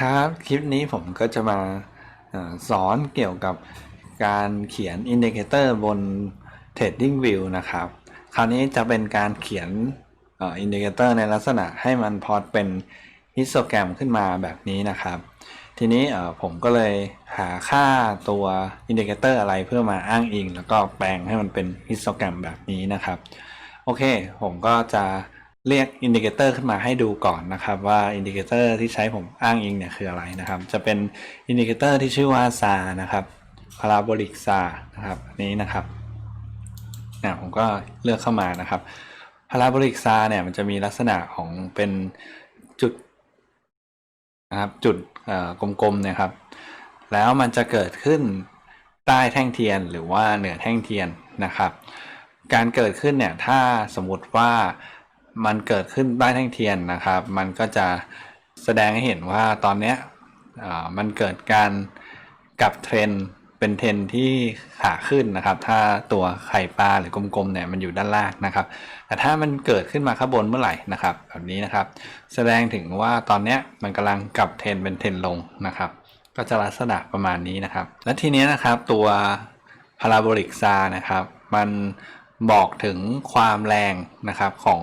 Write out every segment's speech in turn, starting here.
ครับ คลิปนี้ผมก็จะมาอสอนเกี่ยวกับการเขียนอินดิเคเตอร์บน Trading View นะครับ คราวนี้จะเป็นการเขียนอินดิเคเตอร์ในลักษณะให้มันพอร์ตเป็นฮิสโตแกรมขึ้นมาแบบนี้นะครับ ทีนี้ผมก็เลยหาค่าตัวอินดิเคเตอร์อะไรเพื่อมาอ้างอิง แล้วก็แปลงให้มันเป็นฮิสโตแกรมแบบนี้นะครับ โอเค ผมก็จะ เรียกอินดิเคเตอร์ขึ้นมาให้ดูก่อนนะครับ ว่าอินดิเคเตอร์ที่ใช้ผมอ้างอิงเนี่ยคืออะไรนะครับ จะเป็นอินดิเคเตอร์ที่ชื่อว่า SA นะครับ Parabolic SA นะครับนี้นะครับนะผมก็เลือกเข้ามานะครับ Parabolic SA เนี่ยมันจะมีลักษณะของเป็นจุดนะครับจุดเอ่อกลมๆเนี่ยครับ แล้วมันจะเกิดขึ้นใต้แท่งเทียนหรือว่าเหนือแท่งเทียนนะครับ การเกิดขึ้นเนี่ยถ้าสมมติว่า มันเกิดขึ้นใต้แท่งเทียนนะครับ มันก็จะแสดงให้เห็นว่าตอนเนี้ยมันเกิดการกลับเทรนเป็นเทรนที่ขาขึ้นนะครับ ถ้าตัวไข่ปลาหรือกลมๆเนี่ยมันอยู่ด้านล่างนะครับ แต่ถ้ามันเกิดขึ้นมาข้างบนเมื่อไหร่นะครับ แบบนี้นะครับ แสดงถึงว่าตอนเนี้ยมันกำลังกลับเทรนเป็นเทรนลงนะครับ ก็จะลักษณะประมาณนี้นะครับ และทีนี้นะครับตัว Parabolic s a นะครับ มันบอกถึงความแรงนะครับของ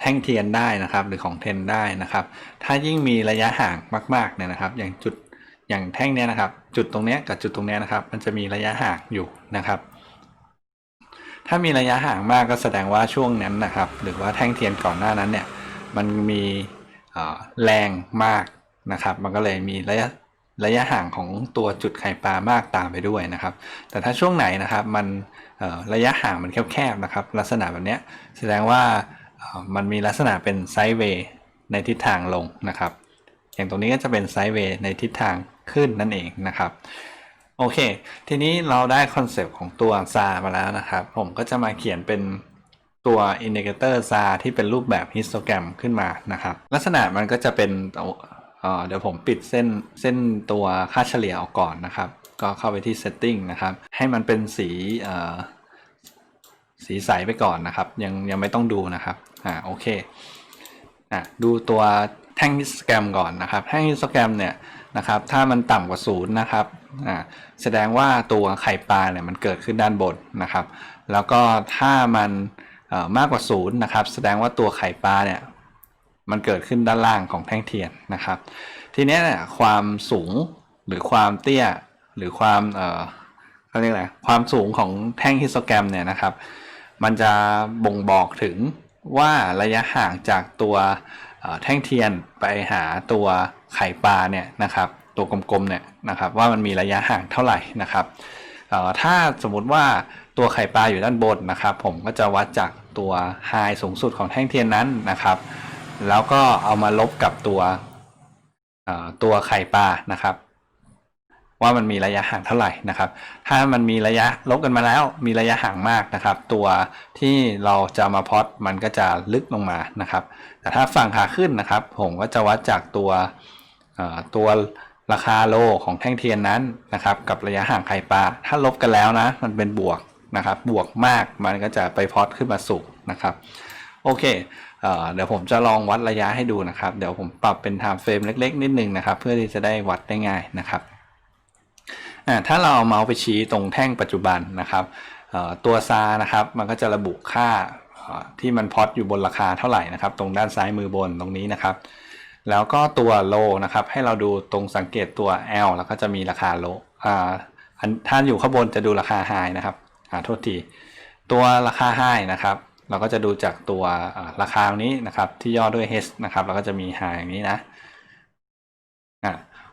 แท่งเทียนได้นะครับ หรือของเทนได้นะครับ ถ้ายิ่งมีระยะห่างมากๆเนี่ยนะครับ อย่างจุดอย่างแท่งเนี้ยนะครับ จุดตรงเนี้ยกับจุดตรงเนี้ยนะครับ มันจะมีระยะห่างอยู่นะครับ ถ้ามีระยะห่างมากก็แสดงว่าช่วงนั้นนะครับ หรือว่าแท่งเทียนก่อนหน้านั้นเนี่ยมันมีแรงมากนะครับ มันก็เลยมีระยะระยะห่างของตัวจุดไข่ปลามากตามไปด้วยนะครับ แต่ถ้าช่วงไหนนะครับมันระยะห่างมันแคบๆนะครับ ลักษณะแบบเนี้ยแสดงว่า มันมีลักษณะเป็นไซด์เวย์ในทิศทางลงนะครับ อย่างตรงนี้ก็จะเป็นไซด์เวย์ในทิศทางขึ้นนั่นเองนะครับ โอเค ทีนี้เราได้คอนเซปต์ของตัว s a มาแล้วนะครับ ผมก็จะมาเขียนเป็นตัวอินดิเคเตอร์ s a ที่เป็นรูปแบบฮิสโตแกรมขึ้นมานะครับ ลักษณะมันก็จะเป็นเเดี๋ยวผมปิดเส้นเส้นตัวค่าเฉลี่ยออกก่อนนะครับ ก็เข้าไปที่ setting นะครับ ให้มันเป็นสีสีใสไปก่อนนะครับ ยังยังไม่ต้องดูนะครับ อ่าโอเคอะดูตัวแท่งฮิสโตแกรมก่อนนะครับ แท่งฮิสโตแกรมเนี่ยนะครับถ้ามันต่ำกว่าศูนย์นะครับอ่าแสดงว่าตัวไข่ปลาเนี่ยมันเกิดขึ้นด้านบนนะครับ แล้วก็ถ้ามันเอ่อมากกว่าศูนย์นะครับ แสดงว่าตัวไข่ปลาเนี่ยมันเกิดขึ้นด้านล่างของแท่งเทียนนะครับ ทีเนี้ยเนี่ยความสูงหรือความเตี้ยหรือความเอ่อเขาเรียกอะไรความสูงของแท่งฮิสโตแกรมเนี่ยนะครับ มันจะบ่งบอกถึง ว่าระยะห่างจากตัวแท่งเทียนไปหาตัวไข่ปลาเนี่ยนะครับตัวกลมๆเนี่ยนะครับว่ามันมีระยะห่างเท่าไหร่นะครับถ้าสมมุติว่าตัวไข่ปลาอยู่ด้านบนนะครับ ผมก็จะวัดจากตัวไฮสูงสุดของแท่งเทียนนั้นนะครับ แล้วก็เอามาลบกับตัวตัวไข่ปลานะครับ ว่ามันมีระยะห่างเท่าไหร่นะครับ ถ้ามันมีระยะลบกันมาแล้วมีระยะห่างมากนะครับ ตัวที่เราจะมาพอดมันก็จะลึกลงมานะครับ แต่ถ้าฝั่งขาขึ้นนะครับ ผมก็จะวัดจากตัวตัวราคาโลของแท่งเทียนนั้นนะครับ กับระยะห่างไข่ปลาถ้าลบกันแล้วนะ มันเป็นบวกนะครับ บวกมากมันก็จะไปพอดขึ้นมาสูงนะครับ โอเคเอเดี๋ยวผมจะลองวัดระยะให้ดูนะครับ เดี๋ยวผมปรับเป็น time frame เล็ก ๆ นิดนึงนะครับ เพื่อที่จะได้วัดได้ง่ายนะครับ ถ้าเราเอาเมาส์ไปชี้ตรงแท่งปัจจุบันนะครับตัวซานะครับมันก็จะระบุค่าที่มันพอตอยู่บนราคาเท่าไหร่นะครับ ตรงด้านซ้ายมือบนตรงนี้นะครับ แล้วก็ตัวโลนะครับ ให้เราดูตรงสังเกตตัว L แล้วก็จะมีราคาโลอ่าอันถ้าอยู่ข้างบนจะดูราคาไฮนะครับอ่าโทษที ตัวราคาไฮนะครับ เราก็จะดูจากตัวราคาตรงนี้นะครับ ที่ย่อด้วย H นะครับ แล้วก็จะมีไฮอย่างนี้นะอ่า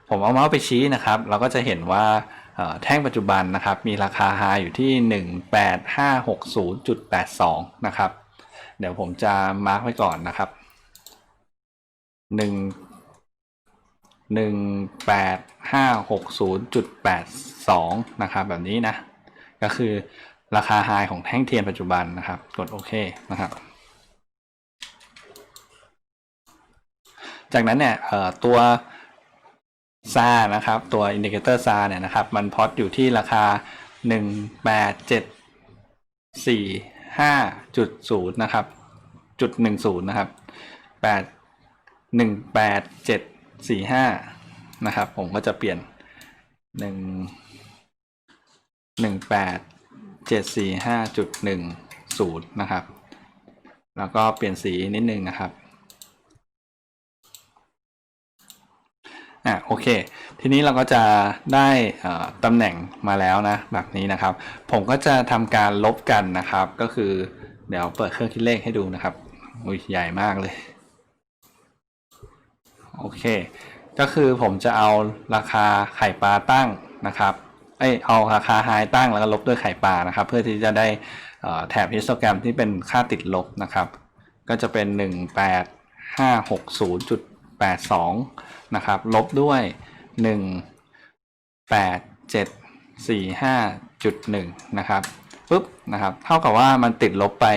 ผมเอาเมาส์ไปชี้นะครับ เราก็จะเห็นว่า แท่งปัจจุบันนะครับมีราคาไฮอยู่ที่ 18560.82 นะครับ เดี๋ยวผมจะมาร์กไว้ก่อนนะครับ 1 18560.82 นะครับ แบบนี้นะ ก็คือราคาไฮของแท่งเทียนปัจจุบันนะครับ กดโอเคนะครับจากนั้นเนี่ยตัว ซานะครับ ตัวอินดิเคเตอร์ซาเนี่ยนะครับ มันพอตอยู่ที่ราคา 1 8 7 4 5จุด0นะครับจุด10 นะครับ 8 1 8 7สี่ห้านะครับ ผมก็จะเปลี่ยนหนึ่งหนึ่งแปดเจ็ดสี่ห้าจุดหนึ่งศูนย์นะครับ แล้วก็เปลี่ยนสีนิดนึงนะครับ อะโอเค ทีนี้เราก็จะได้ตำแหน่งมาแล้วนะแบบนี้นะครับ ผมก็จะทำการลบกันนะครับ ก็คือเดี๋ยวเปิดเครื่องคิดเลขให้ดูนะครับอุ้ยใหญ่มากเลย โอเค ก็คือผมจะเอาราคาไข่ปลาตั้งนะครับเอ้ยเอาราคาไฮตั้งแล้วก็ลบด้วยไข่ปลานะครับ เพื่อที่จะได้แถบฮิสโตแกรมที่เป็นค่าติดลบนะครับ ก็จะเป็น 18560.82 นะครับ ลบด้วย 18745.1นะครับปุ๊บนะครับ เท่ากับว่ามันติดลบไป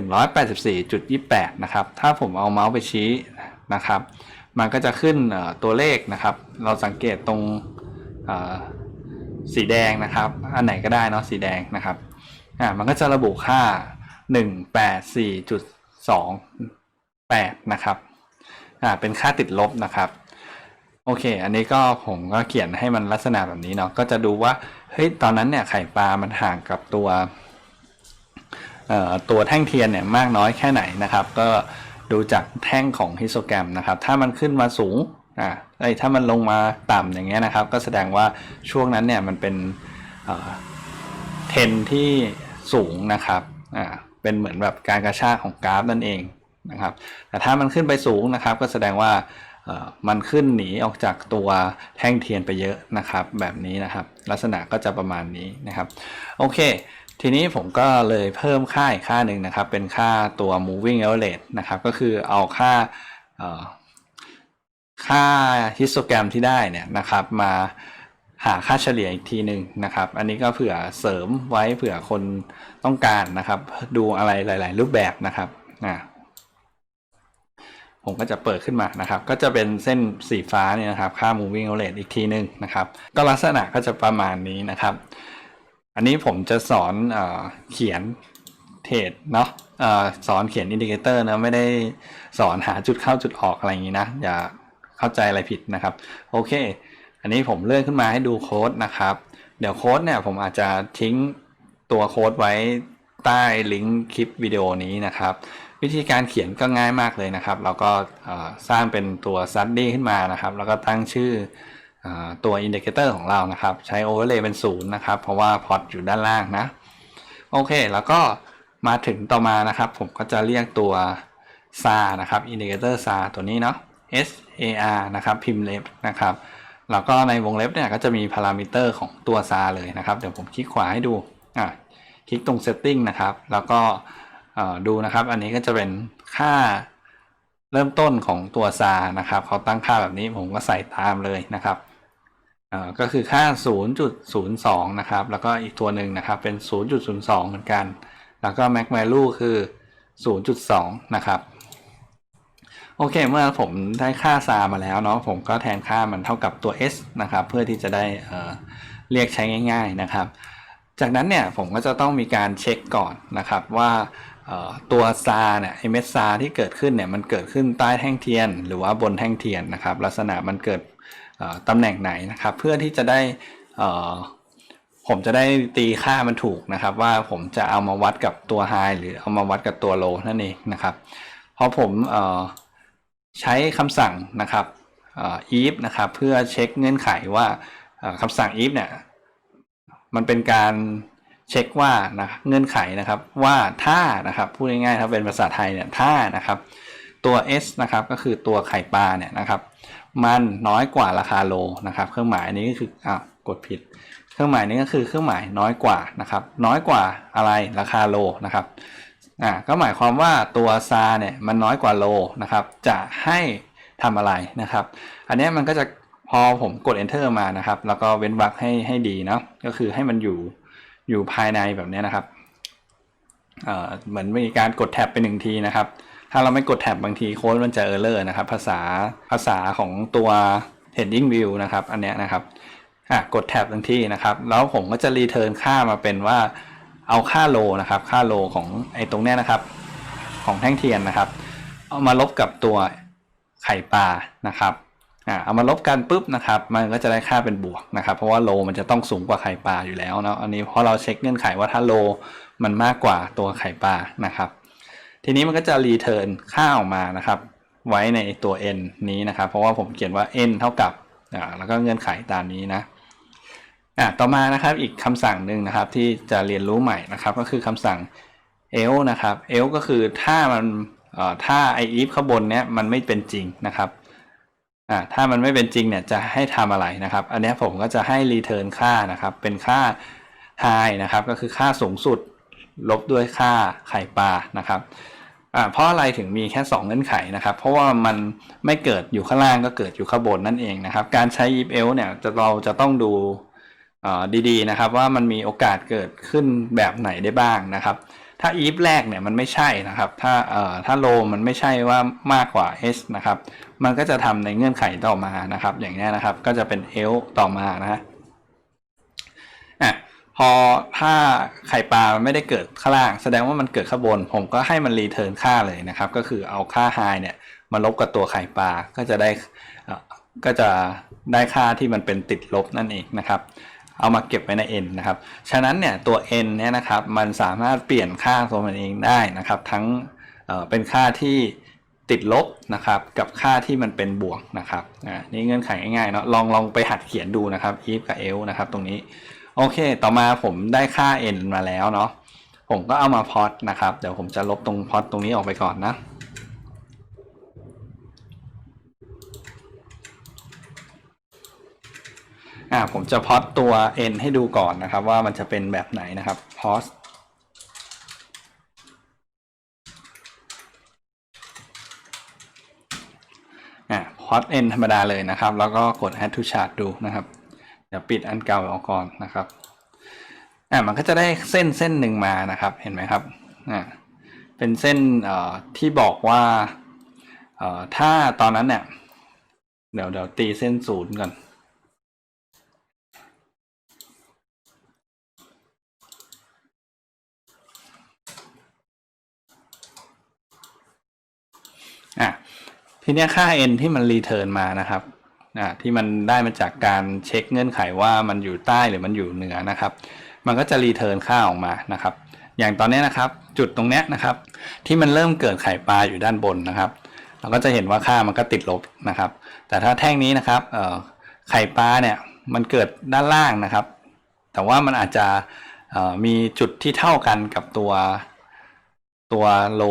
184.28 นะครับ ถ้าผมเอาเมาส์ไปชี้นะครับ มันก็จะขึ้นตัวเลขนะครับ เราสังเกตตรงสีแดงนะครับ อันไหนก็ได้เนาะสีแดงนะครับอ่ามันก็จะระบุค่า 184.28 นะครับอ่าเป็นค่าติดลบนะครับ โอเค อันนี้ก็ผมก็เขียนให้มันลักษณะแบบนี้เนาะ ก็จะดูว่า เฮ้ย ตอนนั้นเนี่ยไข่ปลา มันห่างกับตัวเอ่อตัวแท่งเทียนเนี่ยมากน้อยแค่ไหนนะครับ ก็ดูจากแท่งของฮิสโตแกรมนะครับ ถ้ามันขึ้นมาสูง อ่าไอ้ถ้ามันลงมาต่ำอย่างเงี้ยนะครับ ก็แสดงว่าช่วงนั้นเนี่ยมันเป็นเอ่อเทนที่สูงนะครับ อ่า เป็นเหมือนแบบการกระชากของกราฟนั่นเองนะครับ แต่ถ้ามันขึ้นไปสูงนะครับ ก็แสดงว่า มันขึ้นหนีออกจากตัวแท่งเทียนไปเยอะนะครับ แบบนี้นะครับ ลักษณะก็จะประมาณนี้นะครับ โอเค ทีนี้ผมก็เลยเพิ่มค่าอีกค่าหนึ่งนะครับ เป็นค่าตัว moving average นะครับ ก็คือเอาค่าค่าฮิสโตแกรมที่ได้เนี่ยนะครับ มาหาค่าเฉลี่ยอีกทีหนึ่งนะครับ อันนี้ก็เผื่อเสริมไว้เผื่อคนต้องการนะครับ ดูอะไรหลาย ๆ รูปแบบนะครับอ่า ผมก็จะเปิดขึ้นมานะครับ ก็จะเป็นเส้นสีฟ้าเนี่ยนะครับ ค่า moving average อีกทีหนึ่งนะครับ ก็ลักษณะก็จะประมาณนี้นะครับ อันนี้ผมจะสอนเอเขียนเทรดเนาะอสอนเขียนอินดิเคเตอร์นะไม่ได้สอนหาจุดเข้าจุดออกอะไรอย่างนี้นะ อย่าเข้าใจอะไรผิดนะครับ โอเค อันนี้ผมเลื่อนขึ้นมาให้ดูโค้ดนะครับ เดี๋ยวโค้ดเนี่ยผมอาจจะทิ้งตัวโค้ดไว้ใต้ลิงก์คลิปวิดีโอนี้นะครับ วิธีการเขียนก็ง่ายมากเลยนะครับ เราก็สร้างเป็นตัว study ขึ้นมานะครับ แล้วก็ตั้งชื่ออตัวอินดิเคเตอร์ของเรานะครับ ใช้ overlay เป็นศูนย์นะครับ เพราะว่าพอตอยู่ด้านล่างนะ โอเค แล้วก็มาถึงต่อมานะครับ ผมก็จะเรียกตัว SAR นะครับอินดิเคเตอร์ SAR ตัวนี้เนาะ S A R นะครับพิมพ์เล็บนะครับ แล้วก็ในวงเล็บเนี่ยก็จะมีพารามิเตอร์ของตัว SAR เลยนะครับ เดี๋ยวผมคลิกขวาให้ดู อะ คลิกตรง setting นะครับ แล้วก็ ดูนะครับ อันนี้ก็จะเป็นค่าเริ่มต้นของตัว SAR นะครับเขาตั้งค่าแบบนี้ผมก็ใส่ตามเลยนะครับก็คือค่า 0.02 นะครับ แล้วก็อีกตัวหนึ่งนะครับ เป็น 0.02 เหมือนกัน แล้วก็ max value คือ 0.2 นะครับ โอเค เมื่อผมได้ค่า s a มาแล้วเนาะ ผมก็แทนค่ามันเท่ากับตัว s นะครับ เพื่อที่จะได้เเรียกใช้ง่าย ๆ นะครับ จากนั้นเนี่ย ผมก็จะต้องมีการเช็คก่อนนะครับว่า ตัวซาเนี่ยไอเม็ดซาที่เกิดขึ้นเนี่ยมันเกิดขึ้นใต้แท่งเทียน หรือว่าบนแท่งเทียนนะครับ ลักษณะมันเกิดตำแหน่งไหนนะครับ เพื่อที่จะได้ผมจะได้ตีค่ามันถูกนะครับ ว่าผมจะเอามาวัดกับตัว high หรือเอามาวัดกับตัว low นั่นเองนะครับพอผมอใช้คำสั่งนะครับอ่อ if นะครับเพื่อเช็คเงื่อนไขว่าคำสั่ง if เนี่ยมันเป็นการ เช็คว่านะเงื่อนไขนะครับว่าถ้านะครับพูดง่ายๆถ้าเป็นภาษาไทยเนี่ยถ้านะครับตัว s นะครับก็คือตัวไข่ปลาเนี่ยนะครับ มันน้อยกว่าราคาโลนะครับ เครื่องหมายนี้ก็คืออ้าวกดผิด เครื่องหมายนี้ก็คือเครื่องหมายน้อยกว่านะครับ น้อยกว่าอะไรราคาโลนะครับอ่าก็หมายความว่าตัวซาเนี่ยมันน้อยกว่าโลนะครับ จะให้ทำอะไรนะครับ อันนี้มันก็จะพอผมกด enter มานะครับ แล้วก็เว้นวรรคให้ให้ดีเนาะก็คือให้มันอยู่ อยู่ภายในแบบนี้นะครับเเหมือนมีการกดแท็บไปหนึ่งทีนะครับ ถ้าเราไม่กดแท็บบางทีโค้ดมันจะเออร์เลอร์นะครับ ภาษาภาษาของตัว heading view นะครับ อันเนี้ยนะครับอะกดแท็บบางทีนะครับ แล้วผมก็จะรีเทิร์นค่ามาเป็นว่าเอาค่าโลนะครับ ค่าโลของไอ้ตรงเนี้ยนะครับ ของแท่งเทียนนะครับ เอามาลบกับตัวไข่ปลานะครับ อ่าเอามาลบกันปุ๊บนะครับ มันก็จะได้ค่าเป็นบวกนะครับ เพราะว่าโลมันจะต้องสูงกว่าไข่ปลาอยู่แล้วเนาะอันนี้เพราะเราเช็คเงื่อนไขว่าถ้าโลมันมากกว่าตัวไข่ปลานะครับ ทีนี้มันก็จะรีเทิร์นค่าออกมานะครับ ไว้ในตัว n นี้นะครับ เพราะว่าผมเขียนว่า n เท่ากับอ่าแล้วก็เงื่อนไขตามนี้นะอะต่อมานะครับอีกคำสั่งหนึ่งนะครับ ที่จะเรียนรู้ใหม่นะครับ ก็คือคำสั่ง else นะครับ else ก็คือถ้ามันอ่อถ้า i if ข้างบนเนี้ยมันไม่เป็นจริงนะครับ อ่าถ้ามันไม่เป็นจริงเนี่ยจะให้ทำอะไรนะครับ อันนี้ผมก็จะให้ return ค่านะครับ เป็นค่า high นะครับ ก็คือค่าสูงสุดลบด้วยค่าไข่ปลานะครับอ่าเพราะอะไรถึงมีแค่ 2 เงื่อนไขนะครับ เพราะว่ามันไม่เกิดอยู่ข้างล่างก็เกิดอยู่ข้างบนนั่นเองนะครับ การใช้ if else เนี่ยจะเราจะต้องดูอ่าดีๆนะครับ ว่ามันมีโอกาสเกิดขึ้นแบบไหนได้บ้างนะครับ ถ้า if แรกเนี่ยมันไม่ใช่นะครับ ถ้าเอ่อถ้า low มันไม่ใช่ว่ามากกว่า s นะครับ มันก็จะทำในเงื่อนไขต่อมานะครับ อย่างนี้นะครับก็จะเป็น else ต่อมานะฮะอะพอถ้าไข่ปลาไม่ได้เกิดข้างล่าง แสดงว่ามันเกิดข้างบน ผมก็ให้มันรีเทิร์นค่าเลยนะครับ ก็คือเอาค่า high เนี่ยมาลบกับตัวไข่ปลาก็จะได้อ่อก็จะได้ค่าที่มันเป็นติดลบนั่นเองนะครับ เอามาเก็บไว้ใน n นะครับ ฉะนั้นเนี่ยตัว n เนี่ยนะครับมันสามารถเปลี่ยนค่าตัวมันเองได้นะครับ ทั้งเเป็นค่าที่ติดลบนะครับกับค่าที่มันเป็นบวกนะครับอ่านี่เงื่อนไขง่ายๆเนาะลองลองไปหัดเขียนดูนะครับ if กับ else นะครับตรงนี้โอเค ต่อมาผมได้ค่า n มาแล้วเนาะผมก็เอามาพอตนะครับ เดี๋ยวผมจะลบตรงพอตตรงนี้ออกไปก่อนนะ อ่าผมจะพอตตัว n ให้ดูก่อนนะครับ ว่ามันจะเป็นแบบไหนนะครับพอสอ่าพอต n ธรรมดาเลยนะครับ แล้วก็กด add to chart ดูนะครับ เดี๋ยวปิดอันเก่าออกก่อนนะครับอ่ามันก็จะได้เส้นเส้นหนึ่งมานะครับ เห็นไหมครับอ่าเป็นเส้นเอ่อที่บอกว่าเอ่อถ้าตอนนั้นเนี่ย เดี๋ยวเดี๋ยวตีเส้นศูนย์ก่อน อะทีเนี้ยค่า n ที่มันรีเทิร์นมานะครับอะที่มันได้มาจากการเช็คเงื่อนไขว่ามันอยู่ใต้หรือมันอยู่เหนือนะครับ มันก็จะรีเทิร์นค่าออกมานะครับ อย่างตอนนี้นะครับ จุดตรงเนี้ยนะครับ ที่มันเริ่มเกิดไข่ปลาอยู่ด้านบนนะครับ เราก็จะเห็นว่าค่ามันก็ติดลบนะครับ แต่ถ้าแท่งนี้นะครับเอ่อไข่ปลาเนี่ยมันเกิดด้านล่างนะครับ แต่ว่ามันอาจจะมีจุดที่เท่ากันกับตัวตัวโล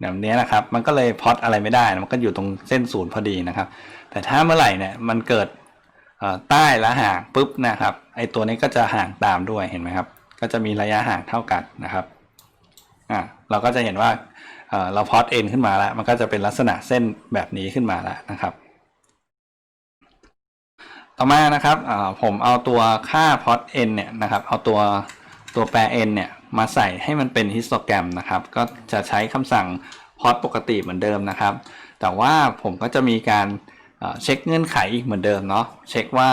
แบบนี้นะครับ มันก็เลยพอตอะไรไม่ได้นะมันก็อยู่ตรงเส้นศูนย์พอดีนะครับ แต่ถ้าเมื่อไหร่เนี่ยมันเกิดใต้และห่างปุ๊บนะครับ ไอตัวนี้ก็จะห่างตามด้วยเห็นไหมครับ ก็จะมีระยะห่างเท่ากันนะครับอ่าเราก็จะเห็นว่าเราพอตเอ็นขึ้นมาแล้ว มันก็จะเป็นลักษณะเส้นแบบนี้ขึ้นมาแล้วนะครับ ต่อมานะครับผมเอาตัวค่าพอต n เนี่ยนะครับ เอาตัว ตัวแปร n เนี่ยมาใส่ให้มันเป็นฮิสโตแกรมนะครับ ก็จะใช้คำสั่งพอตปกติเหมือนเดิมนะครับ แต่ว่าผมก็จะมีการเช็คเงื่อนไขอีกเหมือนเดิมเนาะเช็คว่า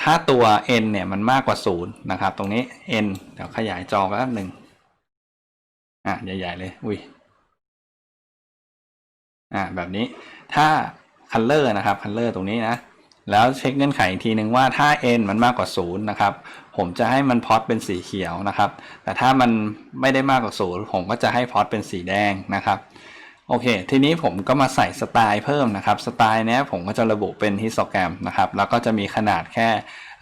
ถ้าตัว n เนี่ยมันมากกว่า 0 นะครับ ตรงนี้ n เดี๋ยวขยายจอแป๊บหนึ่งอะใหญ่ ๆ เลย อุ้ยอ่าแบบนี้ถ้า color นะครับ color ตรงนี้นะ แล้วเช็คเงื่อนไขอีกทีหนึ่งว่าถ้า n มันมากกว่า 0 นะครับ ผมจะให้มันพอตเป็นสีเขียวนะครับ แต่ถ้ามันไม่ได้มากกว่า 0 ผมก็จะให้พอตเป็นสีแดงนะครับ โอเค ทีนี้ผมก็มาใส่สไตล์เพิ่มนะครับ สไตล์เนี้ยผมก็จะระบุเป็นฮิสโตแกรมนะครับ แล้วก็จะมีขนาดแค่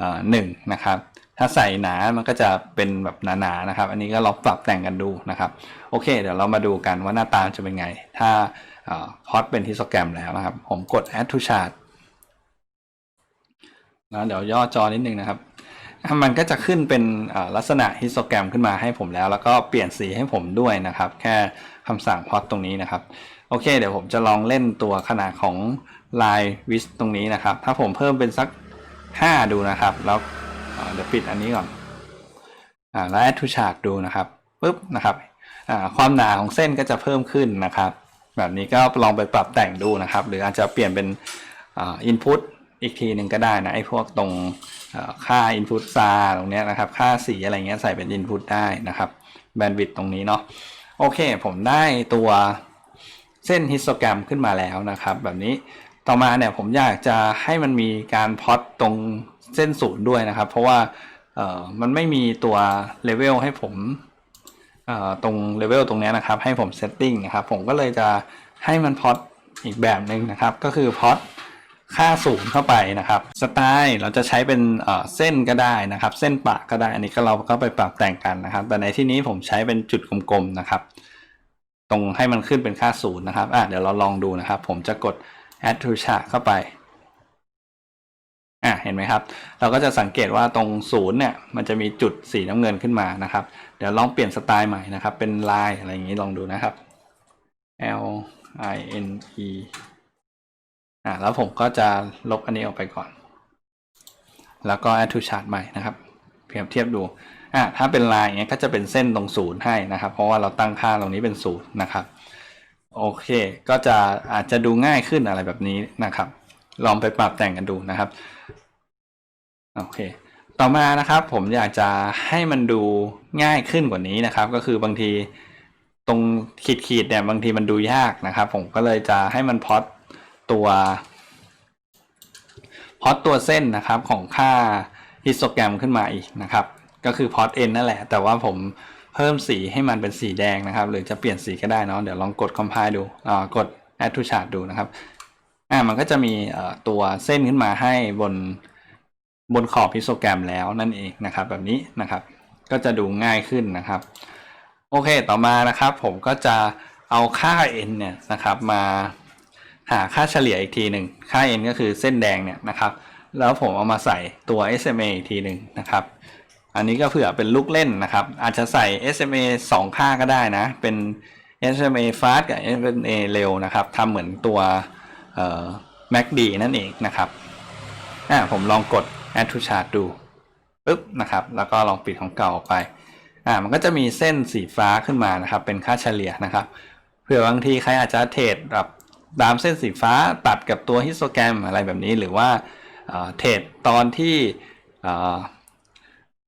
อ่อหนึ่งนะครับ ถ้าใส่หนา มันก็จะเป็นแบบหนาๆนะครับ อันนี้ก็ลองปรับแต่งกันดูนะครับ โอเค เดี๋ยวเรามาดูกันว่าหน้าตาจะเป็นไง ถ้าพอตเป็นฮิสโตแกรมแล้วนะครับ ผมกด add to chart แล้วเดี๋ยวย่อจอนิดนึงนะครับ มันก็จะขึ้นเป็นลักษณะฮิสโตแกรมขึ้นมาให้ผมแล้ว แล้วก็เปลี่ยนสีให้ผมด้วยนะครับ แค่คำสั่งพอตตรงนี้นะครับ โอเค เดี๋ยวผมจะลองเล่นตัวขนาดของลายวิสตรงนี้นะครับ ถ้าผมเพิ่มเป็นสัก 5 ดูนะครับ แล้วเดี๋ยวปิดอันนี้ก่อนอแล้ว add to chart ดูนะครับปุ๊บนะครับความหนาของเส้นก็จะเพิ่มขึ้นนะครับ แบบนี้ก็ลองไปปรับแต่งดูนะครับ หรืออาจจะเปลี่ยนเป็นอ่า input อีกทีหนึ่งก็ได้นะไอ้พวกตรงค่า input ซาตรงเนี้ยนะครับ ค่าสีอะไรเงี้ยใส่เป็น input ได้นะครับแบนด์วิดต์ตรงนี้เนาะโอเค ผมได้ตัวเส้นฮิสโตแกรมขึ้นมาแล้วนะครับ แบบนี้ต่อมาเนี่ยผมอยากจะให้มันมีการพอตตรงเส้นศูนย์ด้วยนะครับ เพราะว่ามันไม่มีตัวเลเวลให้ผมตรงเลเวลตรงเนี้ยนะครับ ให้ผมเซตติ้งนะครับ ผมก็เลยจะให้มันพอตอีกแบบหนึ่งนะครับ ก็คือพอต ค่าศูนย์เข้าไปนะครับสไตล์เราจะใช้เป็นเอ่อเส้นก็ได้นะครับ เส้นปะก็ได้ อันนี้ก็เราก็ไปปรับแต่งกันนะครับ แต่ในที่นี้ผมใช้เป็นจุดกลมๆนะครับ ตรงให้มันขึ้นเป็นค่าศูนย์นะครับอะเดี๋ยวเราลองดูนะครับ ผมจะกด add to chart เข้าไปอะเห็นไหมครับ เราก็จะสังเกตว่าตรงศูนย์เนี่ยมันจะมีจุดสีน้ำเงินขึ้นมานะครับ เดี๋ยวลองเปลี่ยนสไตล์ใหม่นะครับ เป็นลายอะไรอย่างนี้ลองดูนะครับ L I N E อะแล้วผมก็จะลบอันนี้ออกไปก่อน แล้วก็ add to chart ใหม่นะครับเปรียบเทียบดูอะถ้าเป็นลายเงี้ยก็จะเป็นเส้นตรงศูนย์ให้นะครับ เพราะว่าเราตั้งค่าตรงนี้เป็นศูนย์นะครับ โอเค ก็จะอาจจะดูง่ายขึ้นอะไรแบบนี้นะครับ ลองไปปรับแต่งกันดูนะครับ โอเค ต่อมานะครับผมอยากจะให้มันดูง่ายขึ้นกว่านี้นะครับ ก็คือบางทีตรงขีดขีดเนี่ยบางทีมันดูยากนะครับ ผมก็เลยจะให้มันพอต ตัวพอตตัวเส้นนะครับของค่าฮิสโตแกรมขึ้นมาอีกนะครับ ก็คือพอต n นั่นแหละ แต่ว่าผมเพิ่มสีให้มันเป็นสีแดงนะครับ หรือจะเปลี่ยนสีก็ได้เนาะเดี๋ยวลองกด compile ดูอ่ากด add to chart ดูนะครับอ่ามันก็จะมีตัวเส้นขึ้นมาให้บนบนขอบฮิสโตแกรมแล้วนั่นเองนะครับ แบบนี้นะครับ ก็จะดูง่ายขึ้นนะครับ โอเคต่อมานะครับ ผมก็จะเอาค่า n เนี่ยนะครับมา หาค่าเฉลี่ยอีกทีหนึ่งค่า n ก็คือเส้นแดงเนี่ยนะครับแล้วผมเอามาใส่ตัว SMA อีกทีหนึ่งนะครับ อันนี้ก็เผื่อเป็นลูกเล่นนะครับ อาจจะใส่ SMA 2 ค่าก็ได้นะ เป็น SMA fast กับ SMA เร็วนะครับทำเหมือนตัว MACD นั่นเองนะครับอ่าผมลองกด add to chart ดูปึ๊บนะครับ แล้วก็ลองปิดของเก่าออกไปอ่ามันก็จะมีเส้นสีฟ้าขึ้นมานะครับ เป็นค่าเฉลี่ยนะครับ เผื่อบางทีใครอาจจะเทรดแบบ ตามเส้นสีฟ้าตัดกับตัวฮิสโตแกรมอะไรแบบนี้หรือว่าเทรดตอนที่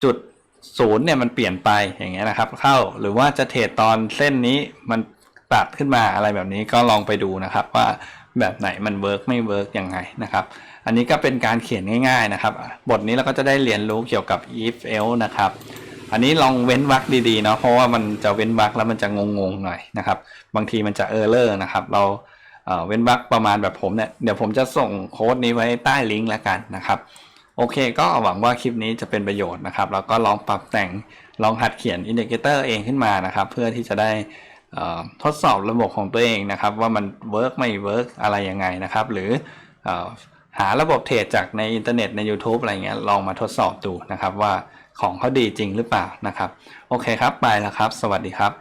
จุดศูนย์เนี่ยมันเปลี่ยนไปอย่างเงี้ยนะครับ เข้าหรือว่าจะเทรดตอนเส้นนี้มันตัดขึ้นมาอะไรแบบนี้ก็ลองไปดูนะครับว่าแบบไหนมันเวิร์กไม่เวิร์กยังไงนะครับ อันนี้ก็เป็นการเขียนง่ายๆนะครับ บทนี้เราก็จะได้เรียนรู้เกี่ยวกับ if else นะครับ อันนี้ลองเว้นวรรคดีๆเนาะเพราะว่ามันจะเว้นวรรคแล้วมันจะงงๆหน่อยนะครับ บางทีมันจะเออร์เลอร์นะครับ เรา เว้นวรรคประมาณแบบผมเนี่ยเดี๋ยวผมจะส่งโค้ดนี้ไว้ใต้ลิงก์แล้วกันนะครับโอเค ก็หวังว่าคลิปนี้จะเป็นประโยชน์นะครับแล้วก็ลองปรับแต่งลองหัดเขียนอินดิเคเตอร์เองขึ้นมานะครับ เพื่อที่จะได้ทดสอบระบบของตัวเองนะครับ ว่ามันเวิร์กไม่เวิร์กอะไรยังไงนะครับ หรืออหาระบบเทรดจากในอินเทอร์เน็ตใน YouTube อะไรเงี้ยลองมาทดสอบดูนะครับว่าของเขาดีจริงหรือเปล่านะครับ โอเคครับ ไปแล้วครับ สวัสดีครับ